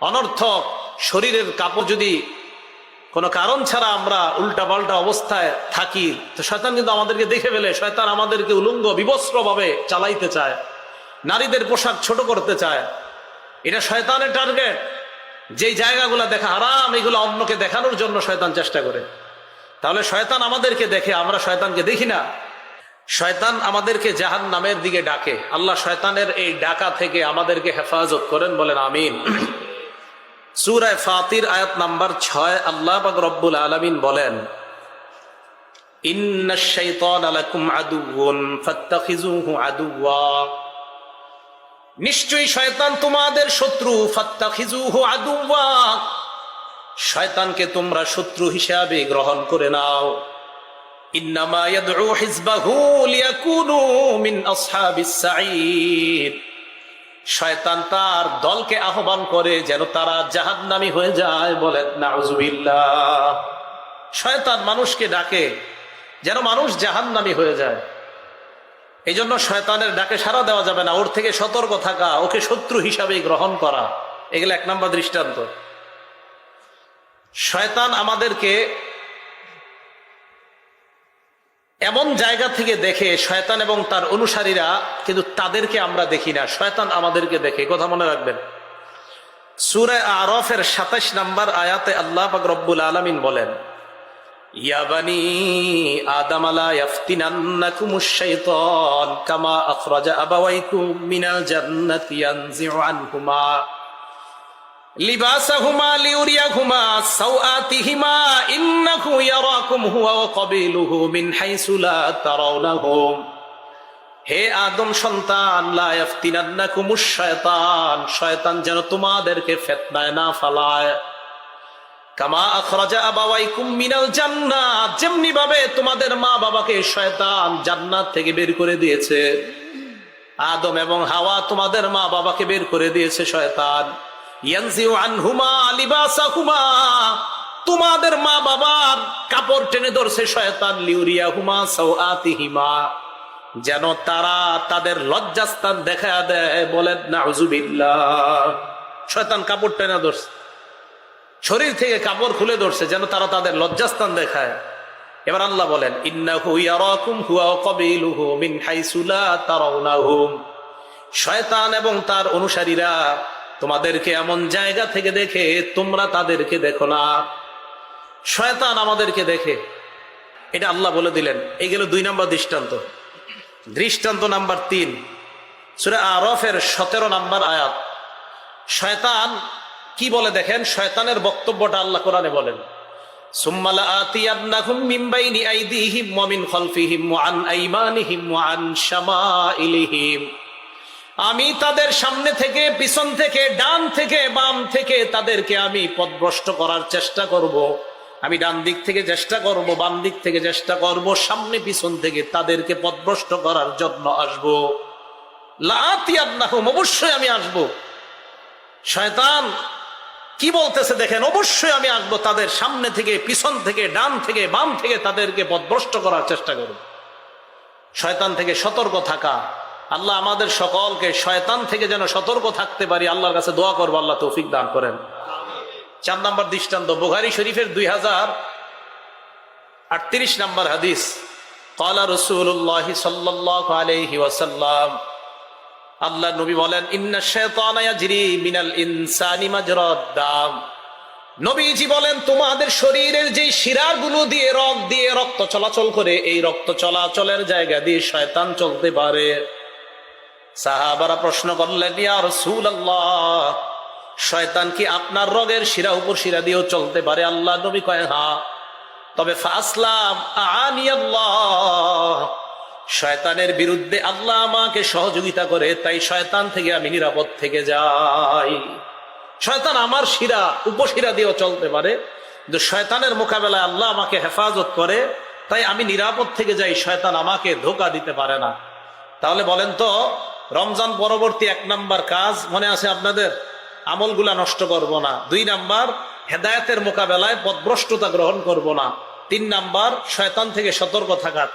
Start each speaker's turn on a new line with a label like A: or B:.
A: অনর্থক শরীরের কাপড় যদি কোনো কারণ ছাড়া আমরা উল্টা পাল্টা অবস্থায় থাকি, তো শয়তান কিন্তু আমাদেরকে দেখে ফেলে, শয়তান আমাদেরকে উলঙ্গ বিবস্ত্র ভাবে চালাইতে চায়, নারীদের পোশাক ছোট করতে চায়। এটা শয়তানের টার্গেট। যেই জায়গাগুলো দেখা হারাম, এগুলো অন্যকে দেখানোর জন্য শয়তান চেষ্টা করে। তাহলে শয়তান আমাদেরকে দেখে, আমরা শয়তানকে দেখি না। শয়তান আমাদেরকে জাহান নামের দিকে ডাকে। আল্লাহ শয়তানের এই ডাকা থেকে আমাদেরকে হেফাজত করেন, বলেন আমিন। সুরায় ফাতির আয়াত নাম্বার ছয়, আল্লাহ পাক রব্বুল আলমিন বলেন নিশ্চয়ই শয়তান তোমাদের শত্রু শয়তানকে তোমরা শত্রু হিসাবে গ্রহণ করে নাও। ইন্নামা ইয়াদউ হিজবাহু লিয়াকুনু মিন আসহাবিস শয়তান তার দলকে আহ্বান করে যেন তারা জাহান্নামী হয়ে যায় বলেন শয়তান মানুষকে ডাকে যেন মানুষ জাহান্নামী হয়ে যায়। এই জন্য শয়তানের ডাকে সারা দেওয়া যাবে না। ওর থেকে সতর্ক থাকা, ওকে শত্রু হিসাবে গ্রহণ করা, এগুলো এক নম্বর দৃষ্টান্ত। শয়তান আমাদেরকে এমন জায়গা থেকে দেখে শয়তান এবং তার অনুসারীরা কিন্তু তাদেরকে আমরা দেখি না। শয়তান আমাদেরকে দেখে। কথা মনে রাখবেন। সুরায় আরফের সাতাশ নাম্বার আয়াতে আল্লাহ রব্বুল আলমিন বলেন ইয়াবানি কামা আখরাজা আবাওয়াইকুম মিনাল জান্নাতি ইয়ানজিউ আনহুমা। হে আদম সন্তান শায়তান যেন তোমাদেরকে ফিতনায় না ফালায়। কামা আখরাজা আবাওয়াইকুম মিনাল জান্নাত যেমনি ভাবে তোমাদের মা বাবাকে শয়তান জান্নাত থেকে বের করে দিয়েছে। আদম এবং হাওয়া তোমাদের মা বাবাকে বের করে দিয়েছে, শয়তান। তোমাদের মা বাবার কাপড় টেনে ধরছে শয়তান লিউরিয়া হুমা সাওআতিহিমা। যেন তারা তাদের লজ্জাস্থান দেখা দেয়, বলেন, নাউজুবিল্লাহ। শয়তান কাপড় টেনে ধরছে। শরীর থেকে কাপড় খুলে ধরছে, যেন তারা তাদের লজ্জাস্থান দেখায়। এবার আল্লাহ বলেন শয়তান এবং তার অনুসারীরা তোমাদেরকে এমন জায়গা থেকে দেখে তোমরা তাদেরকে দেখো না। শয়তান আমাদেরকে দেখে। এটা আল্লাহ বলে দিলেন। এই গেল দুই নম্বর দৃষ্টান্ত। দৃষ্টান্ত নাম্বার তিন। সুরা আরফের সতেরো নাম্বার আয়াত। শয়তান কি বলে দেখেন? শয়তানের বক্তব্যটা আল্লাহ কোরআনে বলেন। সুম্মালা আমি তাদের সামনে থেকে, পিছন থেকে, ডান থেকে, বাম থেকে তাদেরকে আমি পথভ্রষ্ট করার চেষ্টা করব। আমি ডান দিক থেকে চেষ্টা করব, বাম দিক থেকে চেষ্টা করব, সামনে পিছন থেকে তাদেরকে পথভ্রষ্ট করার জন্য আসব। লাতিয়ান্নাহুম অবশ্যই আমি আসব। শয়তান, কি বলতেছে দেখেন? অবশ্যই আমি আসব তাদের সামনে থেকে, পিছন থেকে, ডান থেকে, বাম থেকে তাদেরকে পথভ্রষ্ট করার চেষ্টা করব। শয়তান থেকে সতর্ক থাকা। আল্লাহ আমাদের সকলকে শয়তান থেকে যেন সতর্ক থাকতে পারি, আল্লাহর কাছে দোয়া করব, আল্লাহ তৌফিক দান করেন। চার নম্বর দৃষ্টান্ত, বুখারি শরীফের দুই হাজার আটত্রিশ নম্বর হাদিস। কলা রসুল্লাহ সাল্লাহ ওয়াসাল্লাম আল্লাহ নবী বলেন, ইন্না শেতানায়াজরি মিনাল ইনসানি মাজরাদ্দাম নবীজি বলেন, তোমাদের শরীরের যে শিরাগুলো দিয়ে রক্ত দিয়ে রক্ত চলাচল করে, এই রক্ত চলাচলের জায়গা দিয়ে শয়তান চলতে পারে। সাহাবারা প্রশ্ন করলেন শয়তান কি আপনার রগের শিরা উপর শিরা দিয়েও চলতে পারে? আল্লাহ নবী কয় হ্যাঁ তবে ফাসলাম আনি আল্লাহ শয়তানের বিরুদ্ধে আল্লাহ আমাকে সহযোগিতা করে, তাই শয়তান থেকে আমি নিরাপদ থেকে যাই। শয়তান আমার শিরা উপশিরা দিয়েও চলতে পারে, কিন্তু শয়তানের মোকাবেলায় আল্লাহ আমাকে হেফাজত করে, তাই আমি নিরাপদ থেকে যাই, শয়তান আমাকে ধোকা দিতে পারে না। তাহলে বলেন তো রমজান পরবর্তী এক নাম্বার কাজ, মনে আছে আপনাদের? আমলগুলা নষ্ট করব না। দুই নাম্বার, হেদায়তের মোকাবেলায় পদভ্রষ্টতা গ্রহণ করব না। তিন নাম্বার, শয়তান থেকে সতর্ক থাকা